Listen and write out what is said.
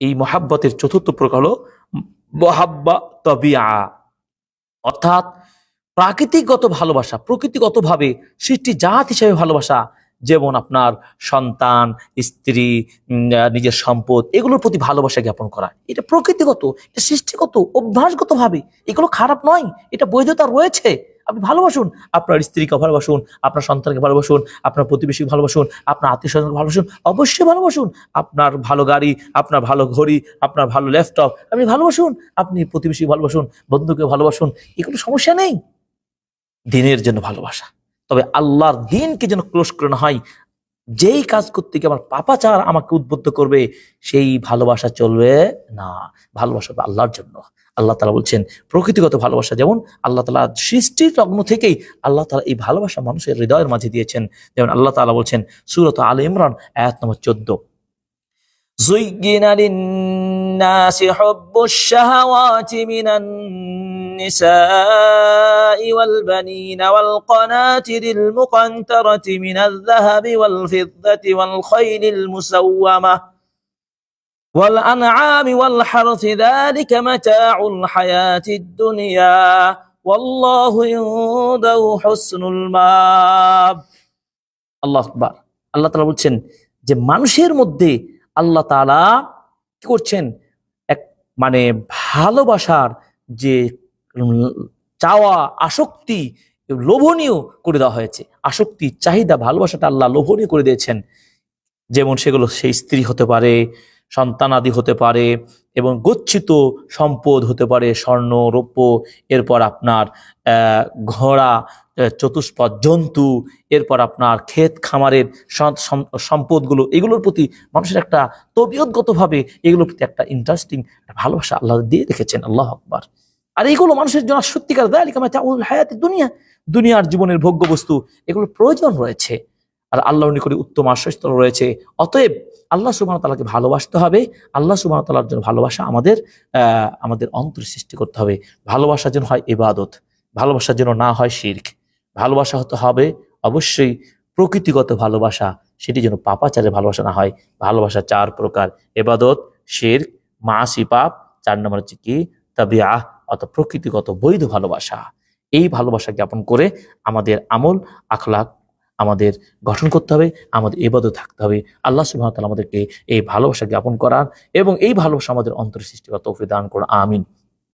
এই মহাব্বতের চতুর্থ প্রকার হলো মহাব্বা তবিয়া। অর্থাৎ প্রাকৃতিকগত ভালোবাসা, প্রকৃতিগতভাবে সৃষ্টি জাত হিসেবে ভালোবাসা, যেমন আপনার সন্তান, স্ত্রী নিজের সম্পদ, এগুলোর প্রতি ভালোবাসা জ্ঞাপন করা। এটা প্রকৃতিগত, এটা সৃষ্টিগত অভ্যাসগত ভাবে এগুলো খারাপ নয়, এটা বৈধতা রয়েছে। আপনি ভালোবাসুন। আপনার স্ত্রীকে ভালোবাসুন, আপনার সন্তানকে ভালোবাসুন, আপনার প্রতিবেশীকে ভালোবাসুন, আপনার আত্মীয় স্বজনকে ভালোবাসুন, অবশ্যই ভালোবাসুন। আপনার ভালো গাড়ি, আপনার ভালো ঘড়ি, আপনার ভালো ল্যাপটপ, আপনি ভালোবাসুন, আপনি প্রতিবেশীকে ভালোবাসুন, বন্ধুকে ভালোবাসুন এ কোনো সমস্যা নেই। দিনের জন্য ভালোবাসা। তবে আল্লাহর দিনকে যেন ক্লোজ করে না হয় যেই কাজ করতে গিয়ে আমার পাপাচার আমাকে উদ্বুদ্ধ করবে সেই ভালোবাসা চলবে না ভালোবাসা হবে আল্লাহর জন্য আল্লাহ তালা বলছেন প্রকৃতিগত ভালোবাসা যেমন আল্লাহ তালা সৃষ্টির লগ্ন থেকেই আল্লাহ তালা এই ভালোবাসা মানুষের হৃদয়ের মাঝে দিয়েছেন যেমন আল্লাহ তালা বলছেন সুরত আল ইমরান আয়াত নম্বর চোদ্দ زين للناس حب الشهوات من النساء والبنين والقناطر المقنطرة من الذهب والفضة والخيل المسومة والأنعام والحرث ذلك متاع الحياة الدنيا والله عنده حسن المآب আল্লাহ আকবার আল্লাহ তাআলা বলছেন যে মানুষের মধ্যে আল্লাহ তাআলা কি করছেন এক মানে ভালোবাসার যে উম, চাওয়া, আসক্তি লোভনীয় করে দেওয়া হয়েছে। আসক্তি, চাহিদা, ভালোবাসাটা আল্লাহ লোভনীয় করে দিয়েছেন। যেমন সেগুলো সেই স্ত্রী হতে পারে, সন্তান আদি হতে পারে এবং গচ্ছিত সম্পদ হতে পারে, স্বর্ণ, রৌপ্য, এরপর আপনার ঘোড়া চতুষ্পদ, জন্তু, এরপর আপনার ক্ষেত খামারের সম- সম- সম্পদগুলো, এগুলোর প্রতি মানুষের একটা তবিয়তগতভাবে এগুলোর প্রতি একটা ইন্টারেস্টিং ভালোবাসা আল্লাহ দিয়ে রেখেছেন। আল্লাহ আকবার। আর এগুলো মানুষের জন্য সত্যিকার চাউল হায়াতি দুনিয়া দুনিয়ার জীবনের ভোগ্য বস্তু এগুলোর প্রয়োজন রয়েছে। আর আল্লাহর নিকটে উত্তম আশ্রয়স্থল রয়েছে। অতএব আল্লাহ সুবাহ তালাকে ভালোবাসতে হবে। আল্লাহ সুবাহ তালার জন্য ভালোবাসা আমাদের আহ, আমাদের অন্তর সৃষ্টি করতে হবে। ভালোবাসা যেন হয় ইবাদত ভালোবাসা যেন না হয় শির্ক। ভালোবাসা হতে হবে অবশ্যই প্রকৃতিগত ভালোবাসা সেটি যেন পাপাচারে ভালোবাসা না হয়। ভালোবাসা চার প্রকার এবাদত শির মাসি পাপ চার নম্বর হচ্ছে কি? তাবিয়া অর্থাৎ প্রকৃতিগত বৈধ ভালোবাসা। এই ভালোবাসা জ্ঞাপন করে আমাদের আমল আখলাক আমাদের গঠন করতে হবে, আমাদের এবাদও থাকতে হবে। আল্লাহ সুবাহ আমাদেরকে এই ভালোবাসা জ্ঞাপন করার এবং এই ভালোবাসা আমাদের অন্তর সৃষ্টিগত দান করা আমিন।